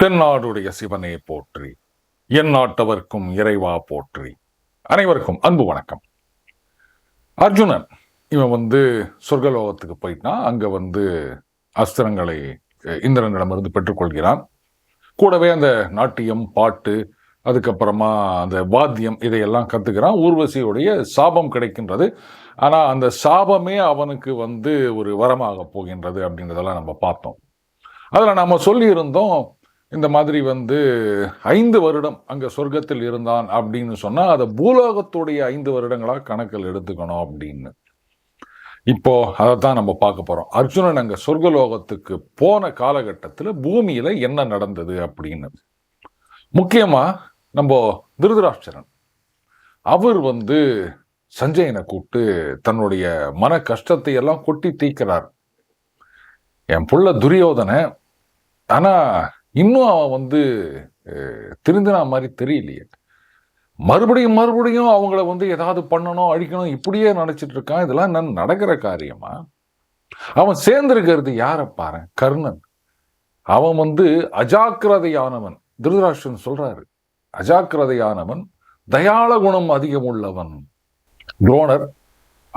தென்னாடுடைய சிவனே போற்றி என் நாட்டவர்க்கும் இறைவா போற்றி. அனைவருக்கும் அன்பு வணக்கம். அர்ஜுனன் இவன் வந்து சொர்க்கலோகத்துக்கு போயிட்டான். அங்கே வந்து அஸ்திரங்களை இந்திரனிடமிருந்து பெற்றுக்கொள்கிறான். கூடவே அந்த நாட்டியம் பாட்டு அதுக்கப்புறமா அந்த வாத்தியம் இதையெல்லாம் கற்றுக்கிறான் ஊர்வசியுடைய சாபம் கிடைக்கின்றது. ஆனால் அந்த சாபமே அவனுக்கு வந்து ஒரு வரமாக போகின்றது அப்படின்றதெல்லாம் நம்ம பார்த்தோம். அதில் நாம் சொல்லியிருந்தோம் இந்த மாதிரி வந்து ஐந்து வருடம் அங்கே சொர்க்கத்தில் இருந்தான் அப்படின்னு சொன்னால் அதை பூலோகத்துடைய ஐந்து வருடங்களாக கணக்கில் எடுத்துக்கணும் அப்படின்னு. இப்போ அதைத்தான் நம்ம பார்க்க போகிறோம் அர்ஜுனன் அங்கே சொர்க்கலோகத்துக்கு போன காலகட்டத்தில் பூமியில் என்ன நடந்தது அப்படின்னு. முக்கியமாக நம்ம திருதராஷ்டிரன். அவர் வந்து சஞ்சயனை கூப்பிட்டு தன்னுடைய மன கஷ்டத்தை எல்லாம் கொட்டி தீக்கிறார் என் புள்ள துரியோதனை ஆனால் இன்னும் அவன் வந்து திருந்தினா மாதிரி தெரியலையே. மறுபடியும் மறுபடியும் அவங்கள வந்து ஏதாவது பண்ணணும் அழிக்கணும் இப்படியே நினச்சிட்டு இருக்கான். இதெல்லாம் நான் நடக்கிற காரியமா? அவன் சேர்ந்திருக்கிறது யாரை பாரு? கர்ணன். அவன் வந்து அஜாக்கிரதையானவன். திருதராஷ்டன் சொல்றாரு அஜாக்கிரதையானவன் தயாள குணம் அதிகம் உள்ளவன். துரோணர்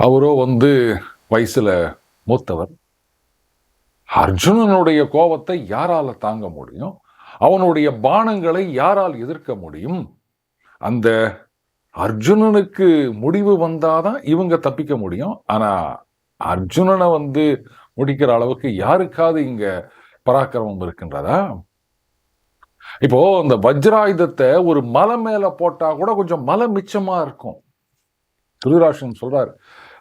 அவரோ வந்து வயசுல மூத்தவர். அர்ஜுனனுடைய கோபத்தை யாரால தாங்க முடியும்? அவனுடைய பானங்களை யாரால் எதிர்க்க முடியும்? அந்த அர்ஜுனனுக்கு முடிவு வந்தாதான் இவங்க தப்பிக்க முடியும். ஆனா அர்ஜுனனை வந்து முடிக்கிற அளவுக்கு யாருக்காவது இங்க பராக்கிரமம் இருக்கின்றதா? இப்போ இந்த வஜ்ராயுதத்தை ஒரு மலை மேல போட்டா கூட கொஞ்சம் மலை மிச்சமா இருக்கும். திருராஷன் சொல்றாரு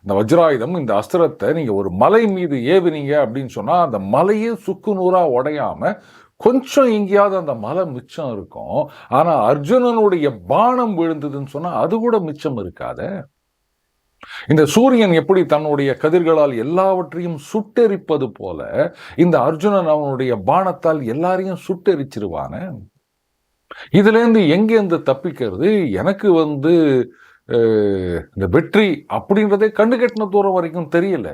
இந்த வஜ்ராயுதம் இந்த அஸ்திரத்தை நீங்கள் ஒரு மலை மீது ஏவுனீங்க அப்படின்னு சொன்னால் அந்த மலையே சுக்கு நூறாக உடையாம கொஞ்சம் எங்கேயாவது அந்த மலை மிச்சம் இருக்கும். ஆனால் அர்ஜுனனுடைய பானம் விழுந்ததுன்னு சொன்னால் அது கூட மிச்சம் இருக்காத. இந்த சூரியன் எப்படி தன்னுடைய கதிர்களால் எல்லாவற்றையும் சுட்டெரிப்பது போல இந்த அர்ஜுனன் அவனுடைய பானத்தால் எல்லாரையும் சுட்டெரிச்சிருவான. இதுலேருந்து எங்கேருந்து தப்பிக்கிறது? எனக்கு வந்து இந்த வெற்றி அப்படின்றதே கண்டு கட்டின தூரம் வரைக்கும் தெரியல.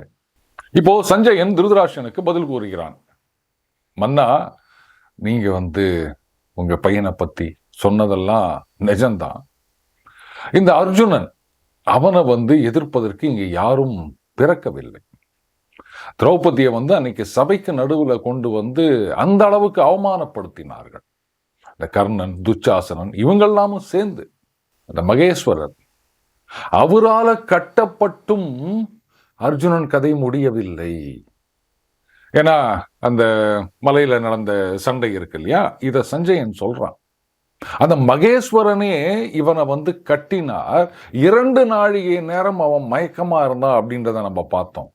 இப்போ சஞ்சயன் திருதராஷனுக்கு பதில் கூறுகிறான். மன்னா நீங்க வந்து உங்க பையனை பத்தி சொன்னதெல்லாம் நிஜம்தான். இந்த அர்ஜுனன் அவனை வந்து எதிர்ப்பதற்கு இங்க யாரும் பிறக்கவில்லை. திரௌபதியை வந்து அன்னைக்கு சபைக்கு நடுவில் கொண்டு வந்து அந்த அளவுக்கு அவமானப்படுத்தினார்கள். இந்த கர்ணன் துச்சாசனன் இவங்கெல்லாமும் சேர்ந்து அந்த மகேஸ்வரர் அவரால கட்டப்பட்டும் அர்ஜுனன் கதை முடியவில்லை. ஏன்னா அந்த மலையில நடந்த சண்டை இருக்கு இல்லையா? இதை சஞ்சயன் சொல்றான். அந்த மகேஸ்வரனே இவனை வந்து கட்டினார். இரண்டு நாழிகை நேரம் அவன் மயக்கமா இருந்தான் அப்படின்றத நம்ம பார்த்தோம்.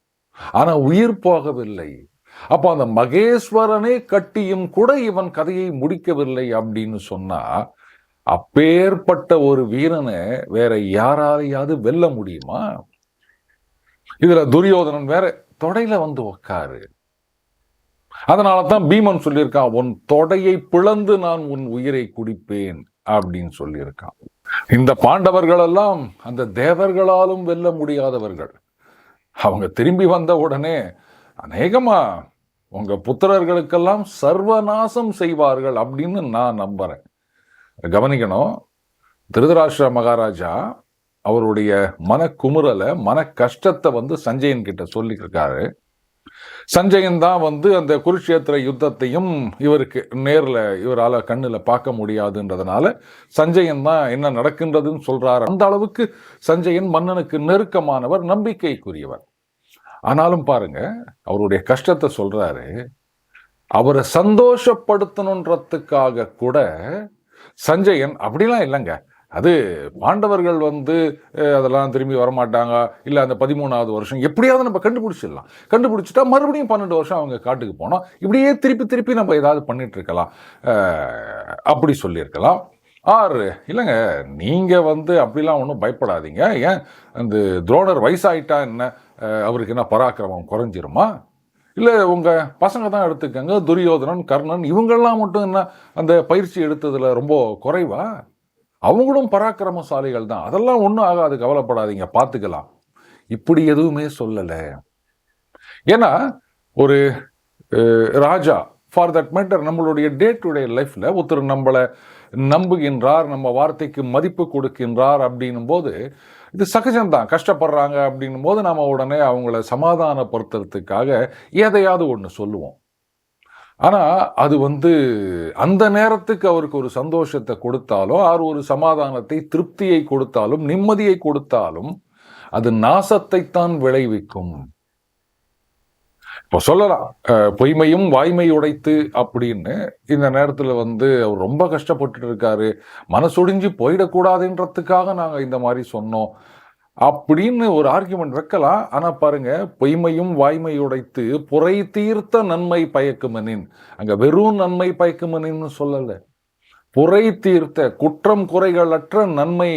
ஆனா உயிர் போகவில்லை. அப்போ அந்த மகேஸ்வரனே கட்டியும் கூட இவன் கதையை முடிக்கவில்லை அப்படின்னு சொன்னா அப்பேற்பட்ட ஒரு வீரனை வேற யாராலையாவது வெல்ல முடியுமா? இதுல துரியோதனன் வேற தொடையில வந்து உக்காரு. அதனால தான் பீமன் சொல்லியிருக்கான் உன் தொடையை பிளந்து நான் உன் உயிரை குடிப்பேன் அப்படின்னு சொல்லியிருக்கான். இந்த பாண்டவர்கள் எல்லாம் அந்த தேவர்களாலும் வெல்ல முடியாதவர்கள். அவங்க திரும்பி வந்த உடனே அநேகமா உங்க புத்திரர்களுக்கெல்லாம் சர்வநாசம் செய்வார்கள் அப்படின்னு நான் நம்புறேன். கவனிக்கணும். திருதராஷ்டிர மகாராஜா அவருடைய மனக்குமுறலை மன கஷ்டத்தை வந்து சஞ்சயன் கிட்ட சொல்லியிருக்காரு சஞ்சயன் தான் வந்து அந்த குருஷேத்திர யுத்தத்தையும் இவருக்கு நேரில் இவரால் கண்ணில் பார்க்க முடியாதுன்றதுனால சஞ்சயன் தான் என்ன நடக்கின்றதுன்னு சொல்கிறாரு அந்த அளவுக்கு சஞ்சயன் மன்னனுக்கு நெருக்கமானவர் நம்பிக்கைக்குரியவர். ஆனாலும் பாருங்க அவருடைய கஷ்டத்தை சொல்கிறாரு அவரை சந்தோஷப்படுத்தணுன்றதுக்காக கூட சஞ்சயன் அப்படிலாம் இல்லைங்க. அது பாண்டவர்கள் வந்து அதெல்லாம் திரும்பி வரமாட்டாங்க. இல்லை அந்த பதிமூணாவது வருஷம் எப்படியாவது நம்ம கண்டுபிடிச்சிடலாம். கண்டுபிடிச்சிட்டா மறுபடியும் பன்னெண்டு வருஷம் அவங்க காட்டுக்கு போனோம். இப்படியே திருப்பி திருப்பி நம்ம ஏதாவது பண்ணிட்டுருக்கலாம். அப்படி சொல்லியிருக்கலாம். ஆறு இல்லைங்க. நீங்கள் வந்து அப்படிலாம் ஒன்றும் பயப்படாதீங்க. ஏன்? அந்த துரோணர் வயசாயிட்டா என்ன? அவருக்கு என்ன பராக்கிரமம் குறைஞ்சிருமா? இல்லை உங்கள் பசங்க தான் எடுத்துக்கங்க. துரியோதனன் கர்ணன் இவங்கெல்லாம் மட்டும் என்ன அந்த பயிற்சி எடுத்ததில் ரொம்ப குறைவா? அவங்களும் பராக்கிரமசாலிகள் தான். அதெல்லாம் ஒன்றும் ஆகாது கவலைப்படாதீங்க. பார்த்துக்கலாம் இப்படி எதுவுமே சொல்லலை. ஏன்னா ஒரு ராஜா ஃபார் தட் மேட்டர் நம்மளுடைய டே டு டே லைஃப்பில் ஒருத்தர் நம்மளை நம்புகின்றார் நம்ம வார்த்தைக்கு மதிப்பு கொடுக்கின்றார் அப்படின்னும் போது இது சகஜம்தான். கஷ்டப்படுறாங்க அப்படின்னும் போது நாம் உடனே அவங்கள சமாதானப்படுத்துறதுக்காக எதையாவது ஒன்று சொல்லுவோம். ஆனால் அது வந்து அந்த நேரத்துக்கு அவருக்கு ஒரு சந்தோஷத்தை கொடுத்தாலும் அவர் ஒரு சமாதானத்தை திருப்தியை கொடுத்தாலும் நிம்மதியை கொடுத்தாலும் அது நாசத்தைத்தான் விளைவிக்கும். இப்போ சொல்லலாம். பொய்மையும் வாய்மை உடைத்து அப்படின்னு இந்த நேரத்தில் வந்து அவர் ரொம்ப கஷ்டப்பட்டுட்டு இருக்காரு. மனசொடிஞ்சு போயிடக்கூடாதுன்றதுக்காக நாங்கள் இந்த மாதிரி சொன்னோம். அப்படின்னு ஒரு ஆர்குமெண்ட் வைக்கலாம். ஆனால் பாருங்க பொய்மையும் வாய்மை உடைத்து புரை தீர்த்த நன்மை பயக்குமனின். அங்கே வெறும் நன்மை பயக்குமனின்னு சொல்லலை. புரை தீர்த்த குற்றம் குறைகளற்ற நன்மை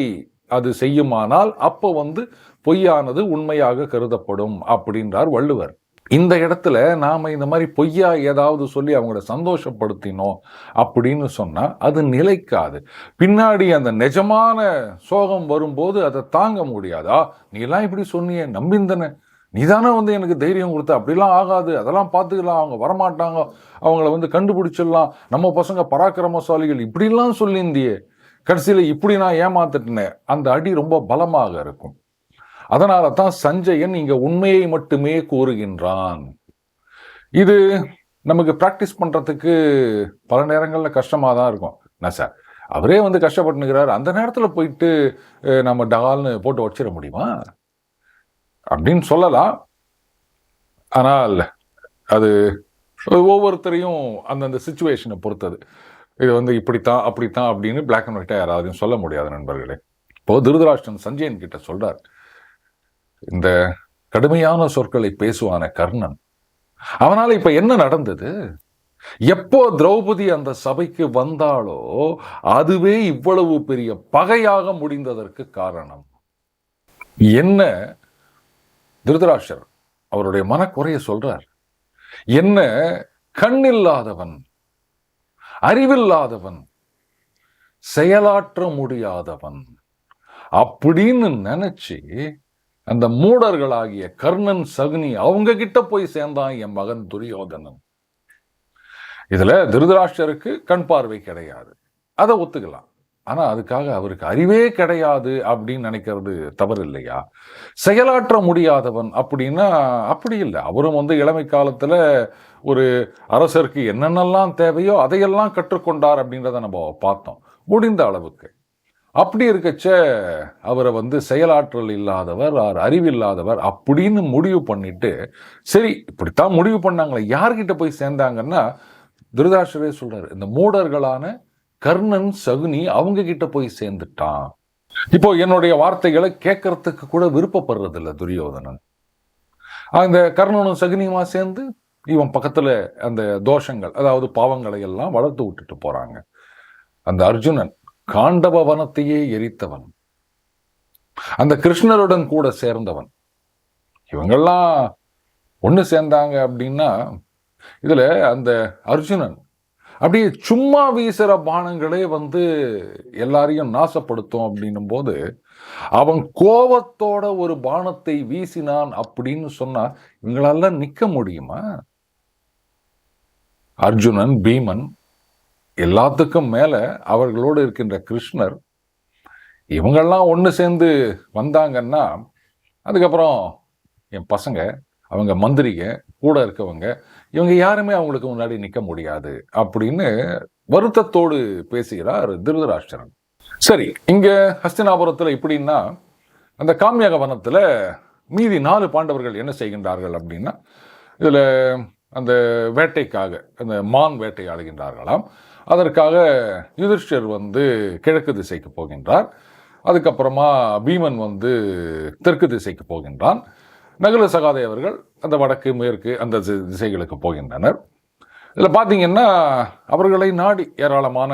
அது செய்யுமானால் அப்போ வந்து பொய்யானது உண்மையாக கருதப்படும் அப்படின்றார் வள்ளுவர். இந்த இடத்துல நாம் இந்த மாதிரி பொய்யா ஏதாவது சொல்லி அவங்கள சந்தோஷப்படுத்தினோம் அப்படின்னு சொன்னால் அது நிலைக்காது. பின்னாடி அந்த நிஜமான சோகம் வரும்போது அதை தாங்க முடியாதா? நீலாம் இப்படி சொன்னியே நம்பிந்தன. நீ தானே வந்து எனக்கு தைரியம் கொடுத்த. அப்படிலாம் ஆகாது. அதெல்லாம் பார்த்துக்கலாம். அவங்க வரமாட்டாங்க. அவங்கள வந்து கண்டுபிடிச்சிடலாம். நம்ம பசங்க பராக்கிரமசாலிகள் இப்படிலாம் சொல்லியிருந்தியே. கடைசியில் இப்படி நான் ஏமாத்துட்டேன். அந்த அடி ரொம்ப பலமாக இருக்கும். அதனால தான் சஞ்சயன் இங்க உண்மையை மட்டுமே கூறுகின்றான். இது நமக்கு ப்ராக்டிஸ் பண்ணுறதுக்கு பல நேரங்களில் கஷ்டமாக தான் இருக்கும். என்ன சார் அவரே வந்து கஷ்டப்பட்டுனுக்கிறார் அந்த நேரத்தில் போயிட்டு நம்ம டகால்னு போட்டு வச்சிட முடியுமா? அப்படின்னு சொல்லலாம். ஆனால் அது ஒவ்வொருத்தரையும் அந்தந்த சுச்சுவேஷனை பொறுத்தது. இது வந்து இப்படித்தான் அப்படித்தான் அப்படின்னு பிளாக் அண்ட் ஒயிட்டாக யாராலையும் சொல்ல முடியாது நண்பர்களே. இப்போ திருதராஷ்டன் சஞ்சயன் கிட்ட சொல்கிறார் இந்த கடுமையான சொற்களை பேசுவான கர்ணன். அவனால இப்ப என்ன நடந்தது? எப்போ திரௌபதி அந்த சபைக்கு வந்தாளோ அதுவே இவ்வளவு பெரிய பகையாக முடிந்ததற்கு காரணம். என்ன? திருதராஷர் அவருடைய மனக்குறைய சொல்றார். என்ன? கண்ணில்லாதவன் அறிவில்லாதவன் செயலாற்ற முடியாதவன். அப்படின்னு நினைச்சு அந்த மூடர்களாகிய கர்ணன் சகுனி அவங்க கிட்ட போய் சேர்ந்தான் என் மகன் துரியோதனன். இதுல திருதராஷ்டருக்கு கண் பார்வை கிடையாது. அதை ஒத்துக்கலாம். ஆனா அதுக்காக அவருக்கு அறிவே கிடையாது அப்படின்னு நினைக்கிறது தவறு இல்லையா செயலாற்ற முடியாதவன் அப்படின்னா அப்படி இல்லை. அவரும் வந்து இளமை காலத்துல ஒரு அரசருக்கு என்னென்னலாம் தேவையோ அதையெல்லாம் கற்றுக்கொண்டார் அப்படின்றத நம்ம பார்த்தோம். முடிந்த அளவுக்கு. அப்படி இருக்கச்ச அவரை வந்து செயலாற்றல் இல்லாதவர் ஆர் அறிவில்லாதவர் அப்படின்னு முடிவு பண்ணிட்டு சரி இப்படித்தான் முடிவு பண்ணாங்களே யார்கிட்ட போய் சேர்ந்தாங்கன்னா திருதாஷரே சொல்றாரு இந்த மூடர்களான கர்ணன் சகுனி அவங்க கிட்ட போய் சேர்ந்துட்டான். இப்போ என்னுடைய வார்த்தைகளை கேட்கறதுக்கு கூட விருப்பப்படுறதில்ல துரியோதனன். அந்த கர்ணனும் சகுனியுமா சேர்ந்து இவன் பக்கத்துல அந்த தோஷங்கள் அதாவது பாவங்களை எல்லாம் வளர்த்து விட்டுட்டு போறாங்க. அந்த அர்ஜுனன் காண்டவ வனத்தையே எரித்தவன். அந்த கிருஷ்ணருடன் கூட சேர்ந்தவன். இவங்கெல்லாம் ஒன்று சேர்ந்தாங்க அப்படின்னா இதுல அந்த அர்ஜுனன் அப்படியே சும்மா வீசுகிற பானங்களே வந்து எல்லாரையும் நாசப்படுத்தும் அப்படின்னும் போது அவன் கோபத்தோட ஒரு பானத்தை வீசினான் அப்படின்னு சொன்னா இவங்களால நிற்க முடியுமா? அர்ஜுனன் பீமன் எல்லாத்துக்கும் மேலே அவர்களோடு இருக்கின்ற கிருஷ்ணர் இவங்கெல்லாம் ஒன்று சேர்ந்து வந்தாங்கன்னா அதுக்கப்புறம் என் பசங்க அவங்க மந்திரிக கூட இருக்கவங்க இவங்க யாருமே அவங்களுக்கு முன்னாடி நிற்க முடியாது அப்படின்னு வருத்தத்தோடு பேசுகிறார் திருதராஷ்டிரன். சரி இங்கே ஹஸ்தினாபுரத்தில் இப்படின்னா அந்த காமியக வனத்தில் மீதி நாலு பாண்டவர்கள் என்ன செய்கின்றார்கள் அப்படின்னா இதில் அந்த வேட்டைக்காக அந்த மான் வேட்டையாடுகின்றார்களாம். அதற்காக யுதிஷ்டர் வந்து கிழக்கு திசைக்கு போகின்றார். அதுக்கப்புறமா பீமன் வந்து தெற்கு திசைக்கு போகின்றான். நகுல சகாதேவர்கள் அந்த வடக்கு மேற்கு அந்த தி- திசைகளுக்கு போகின்றனர். இதில் பார்த்தீங்கன்னா அவர்களை நாடி ஏராளமான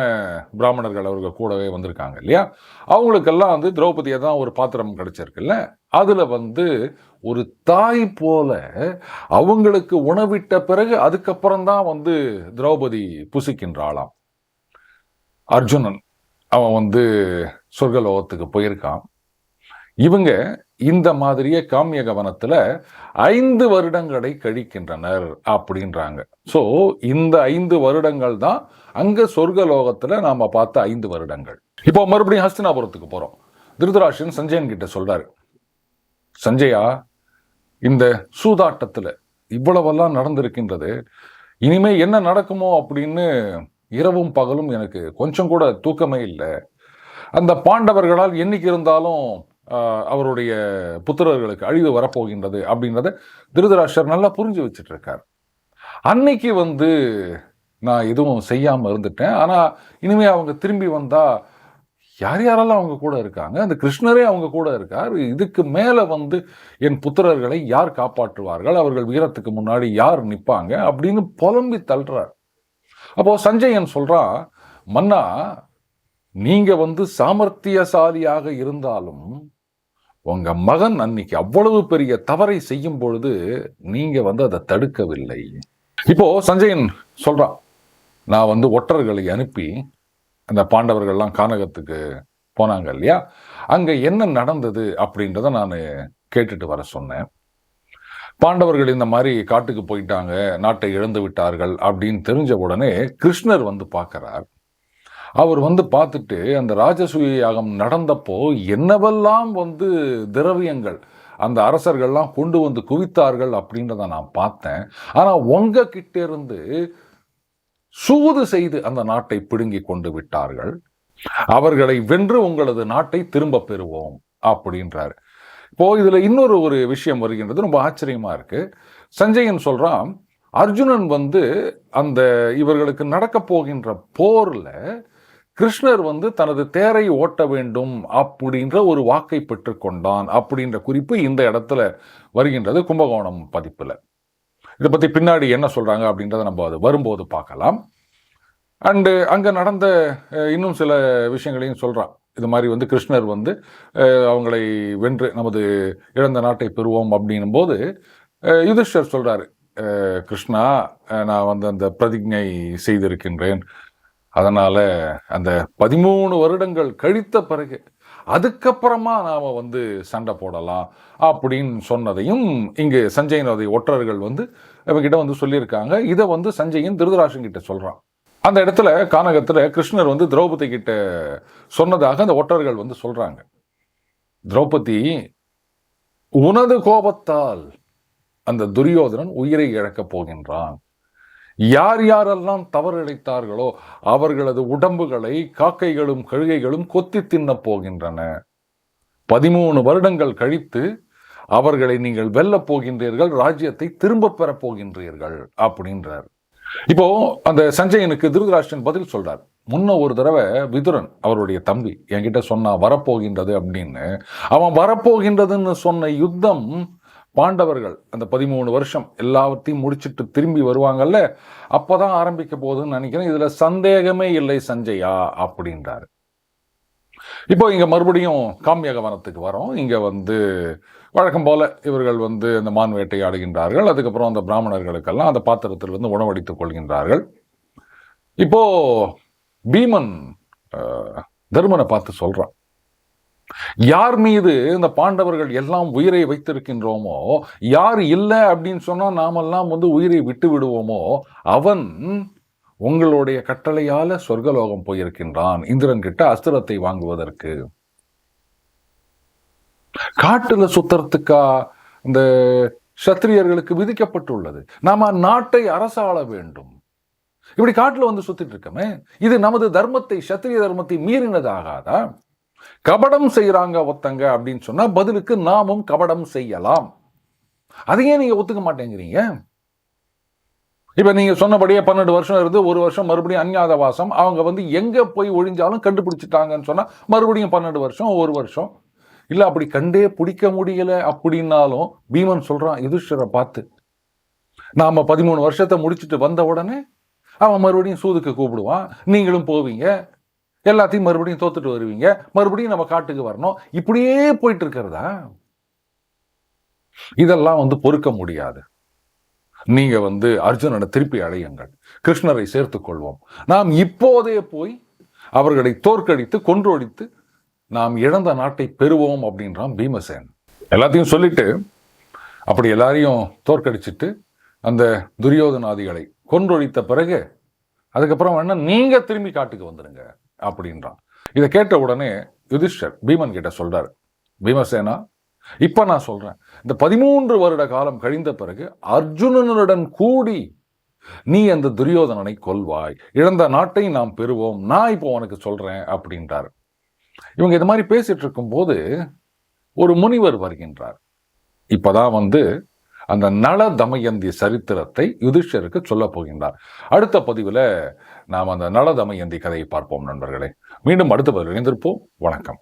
பிராமணர்கள் அவர்கள் கூடவே வந்திருக்காங்க இல்லையா? அவங்களுக்கெல்லாம் வந்து திரௌபதியை தான் ஒரு பாத்திரம் கிடைச்சிருக்குல்ல? அதில் வந்து ஒரு தாய் போல அவங்களுக்கு உணவிட்ட பிறகு அதுக்கப்புறம் தான் வந்து திரௌபதி புசிக்கின்றாளாம். அர்ஜுனன் அவன் வந்து சொர்க்கலோகத்துக்கு போயிருக்கான். இவங்க இந்த மாதிரியே காமிய கவனத்தில் ஐந்து வருடங்களை கழிக்கின்றனர் அப்படின்றாங்க. ஸோ இந்த ஐந்து வருடங்கள் தான் அங்கே சொர்க்கலோகத்தில் நாம் பார்த்த ஐந்து வருடங்கள். இப்போ மறுபடியும் ஹஸ்தினாபுரத்துக்கு போகிறோம் திருதராஷன் சஞ்சயன் கிட்ட சொல்கிறார் சஞ்சயா இந்த சூதாட்டத்தில் இவ்வளவெல்லாம் நடந்திருக்கின்றது. இனிமே என்ன நடக்குமோ அப்படின்னு இரவும் பகலும் எனக்கு கொஞ்சம் கூட தூக்கமே இல்லை. அந்த பாண்டவர்களால் என்னைக்கு இருந்தாலும் அவருடைய புத்திரர்களுக்கு அழிவு வரப்போகின்றது அப்படின்றத திருதராஷ்டர் நல்லா புரிஞ்சு வச்சுட்டு இருக்கார் அன்னைக்கு வந்து நான் எதுவும் செய்யாமல் இருந்துட்டேன். ஆனால் இனிமே அவங்க திரும்பி வந்தால் யார் யாரெல்லாம் அவங்க கூட இருக்காங்க? அந்த கிருஷ்ணரே அவங்க கூட இருக்கார். இதுக்கு மேலே வந்து என் புத்திரர்களை யார் காப்பாற்றுவார்கள்? அவர்கள் வீரத்துக்கு முன்னாடி யார் நிற்பாங்க அப்படின்னு புலம்பி தள்ளுறார். அப்போது சஞ்சயன் சொல்கிறான் மன்னா நீங்கள் வந்து சாமர்த்தியசாலியாக இருந்தாலும் உங்கள் மகன் அன்னைக்கு அவ்வளவு பெரிய தவறை செய்யும் பொழுது நீங்கள் வந்து அதை தடுக்கவில்லை. இப்போது சஞ்சயன் சொல்கிறான் நான் வந்து ஒற்றர்களை அனுப்பி அந்த பாண்டவர்கள்லாம் கானகத்துக்கு போனாங்க இல்லையா? அங்கே என்ன நடந்தது? அப்படின்றத நான் கேட்டுட்டு வர சொன்னேன். பாண்டவர்கள் இந்த மாதிரி காட்டுக்கு போயிட்டாங்க நாட்டை இழந்து விட்டார்கள் அப்படின்னு தெரிஞ்ச உடனே கிருஷ்ணர் வந்து பார்க்கறார். அவர் வந்து பார்த்துட்டு அந்த ராஜசூய யாகம் நடந்தப்போ என்னவெல்லாம் வந்து திரவியங்கள் அந்த அரசர்கள்லாம் கொண்டு வந்து குவித்தார்கள் அப்படின்றத நான் பார்த்தேன். ஆனால் உங்ககிட்ட இருந்து சூது செய்து அந்த நாட்டை பிடுங்கி கொண்டு விட்டார்கள். அவர்களை வென்று உங்களது நாட்டை திரும்ப பெறுவோம் அப்படின்றாரு. இப்போது இதில் இன்னொரு ஒரு விஷயம் வருகின்றது ரொம்ப ஆச்சரியமாக இருக்குது சஞ்சயன் சொல்கிறான் அர்ஜுனன் வந்து அந்த இவர்களுக்கு நடக்கப் போகின்ற போரில் கிருஷ்ணர் வந்து தனது தேரை ஓட்ட வேண்டும் அப்படின்ற ஒரு வாக்கை பெற்றுக்கொண்டான் அப்படின்ற குறிப்பு இந்த இடத்துல வருகின்றது கும்பகோணம் பதிப்பில். இதை பற்றி பின்னாடி என்ன சொல்கிறாங்க அப்படின்றத நம்ம அது வரும்போது பார்க்கலாம். அண்டு அங்கே நடந்த இன்னும் சில விஷயங்களையும் சொல்கிறான் இது மாதிரி வந்து கிருஷ்ணர் வந்து அவங்களை வென்று நமது இழந்த நாட்டை பெறுவோம் அப்படின்னும் போது யுதிஷ்டர் சொல்கிறாரு கிருஷ்ணா நான் வந்து அந்த பிரதிஜை செய்திருக்கின்றேன். அதனால் அந்த பதிமூணு வருடங்கள் கழித்த பிறகு அதுக்கப்புறமா நாம் வந்து சண்டை போடலாம் அப்படின்னு சொன்னதையும் இங்கு சஞ்சயனுடைய ஒற்றர்கள் வந்து இவங்கிட்ட வந்து சொல்லியிருக்காங்க. இதை வந்து சஞ்சயன் திருதராஷன் கிட்ட சொல்கிறான் அந்த இடத்துல கானகத்தில் கிருஷ்ணர் வந்து திரௌபதி கிட்ட சொன்னதாக அந்த ஒற்றர்கள் வந்து சொல்கிறாங்க திரௌபதி உனது கோபத்தால் அந்த துரியோதனன் உயிரை இழக்கப் போகின்றான். யார் யாரெல்லாம் தவறிழைத்தார்களோ அவர்களது உடம்புகளை காக்கைகளும் கழுகைகளும் கொத்தி தின்னப் போகின்றன. பதிமூணு வருடங்கள் கழித்து அவர்களை நீங்கள் வெல்லப் போகின்றீர்கள் ராஜ்யத்தை திரும்ப பெறப் போகின்றீர்கள் அப்படின்றார். இப்போ அந்த சஞ்சயனுக்கு திருதராஷ்டிரன் பதில் சொல்றார். முன்ன ஒரு தடவை விதுரன் அவருடைய தம்பி என்கிட்ட சொன்னான் வரப்போகின்றது அப்படின்னு. அவன் வரப்போகின்றதுன்னு சொன்ன யுத்தம் பாண்டவர்கள் அந்த பதிமூணு வருஷம் எல்லாவற்றையும் முடிச்சுட்டு திரும்பி வருவாங்கல்ல அப்போ தான் ஆரம்பிக்க போகுதுன்னு நினைக்கிறேன். இதில் சந்தேகமே இல்லை சஞ்சயா அப்படின்றாரு. இப்போ இங்கே மறுபடியும் காமியக வனத்துக்கு வரோம். இங்கே வந்து வழக்கம் போல இவர்கள் வந்து இந்த மான் வேட்டையாடுகின்றார்கள். அதுக்கப்புறம் அந்த பிராமணர்களுக்கெல்லாம் அந்த பாத்திரத்திலிருந்து உணவடித்துக் கொள்கின்றார்கள். இப்போ பீமன் தருமனை பார்த்து சொல்றான். யார் மீது இந்த பாண்டவர்கள் எல்லாம் உயிரை வைத்திருக்கின்றோமோ யார் இல்லை அப்படின்னு சொன்னா நாமெல்லாம் வந்து உயிரை விட்டு விடுவோமோ அவன் உங்களுடைய கட்டளையால சொர்க்கலோகம் போயிருக்கின்றான். இந்திரன் கிட்ட அஸ்திரத்தை வாங்குவதற்கு. காட்டுல சுத்துறதுக்கா இந்த சத்திரியர்களுக்கு விதிக்கப்பட்டுள்ளது. நாம நாட்டை அரசாள வேண்டும். இப்படி காட்டுல வந்து சுத்திட்டு இருக்கமே. இது நமது தர்மத்தை சத்திரிய தர்மத்தை மீறினதாகாதா? கபடம் செய்யறாங்க ஒத்தங்க அப்படின்னு சொன்னா பதிலுக்கு நாமும் கபடம் செய்யலாம். அதையே நீங்க ஒத்துக்க மாட்டேங்கிறீங்க? இப்போ நீங்க சொன்னபடியே பன்னெண்டு வருஷம் இருந்து ஒரு வருஷம் மறுபடியும் அஞ்ஞாத வாசம். அவங்க வந்து எங்க போய் ஒழிஞ்சாலும் கண்டுபிடிச்சிட்டாங்கன்னு சொன்னா மறுபடியும் பன்னெண்டு வருஷம் ஒரு வருஷம். இல்ல அப்படி கண்டே பிடிக்க முடியல அப்படின்னாலும் பீமன் சொல்றான் யுதிஷ்டரை பார்த்து நாம பதிமூணு வருஷத்தை முடிச்சிட்டு வந்த உடனே அவன் மறுபடியும் சூதுக்கு கூப்பிடுவான். நீங்களும் போவீங்க. எல்லாத்தையும் மறுபடியும் தோத்துட்டு வருவீங்க. மறுபடியும் நம்ம காட்டுக்கு வரணும். இப்படியே போயிட்டு இருக்கிறதா? இதெல்லாம் வந்து பொறுக்க முடியாது. நீங்க வந்து அர்ஜுனனை திருப்பி அடையுங்கள் கிருஷ்ணரை சேர்த்துக்கொள்வோம் நாம் இப்போதே போய் அவர்களை தோற்கடித்து கொன்றொழித்து நாம் இழந்த நாட்டை பெறுவோம் அப்படின்றான் பீமசேன். எல்லாத்தையும் சொல்லிட்டு அப்படி எல்லாரையும் தோற்கடிச்சிட்டு அந்த துரியோதனாதிகளை கொன்றொழித்த பிறகு அதுக்கப்புறம் வேணா நீங்கள் திரும்பி காட்டுக்கு வந்துடுங்க அப்படின்றான். இதை கேட்ட உடனே யுதிஷ்டர் பீமன் கிட்ட சொல்கிறார் பீமசேனா இப்போ நான் சொல்கிறேன் இந்த பதிமூன்று வருட காலம் கழிந்த பிறகு அர்ஜுனனுடன் கூடி நீ அந்த துரியோதனனை கொல்வாய். இழந்த நாட்டை நாம் பெறுவோம். நான் இப்போ உனக்கு சொல்கிறேன் அப்படின்றார். இவங்க இது மாதிரி பேசிட்டு இருக்கும்போது ஒரு முனிவர் வருகின்றார். இப்போதான் வந்து அந்த நல தமயந்தி சரித்திரத்தை யுதிஷ்டருக்கு சொல்ல போகின்றார். அடுத்த பதிவில் நாம் அந்த நல தமயந்தி கதையை பார்ப்போம் நண்பர்களே. மீண்டும் அடுத்த பதிவில் இணைந்திருப்போம். வணக்கம்.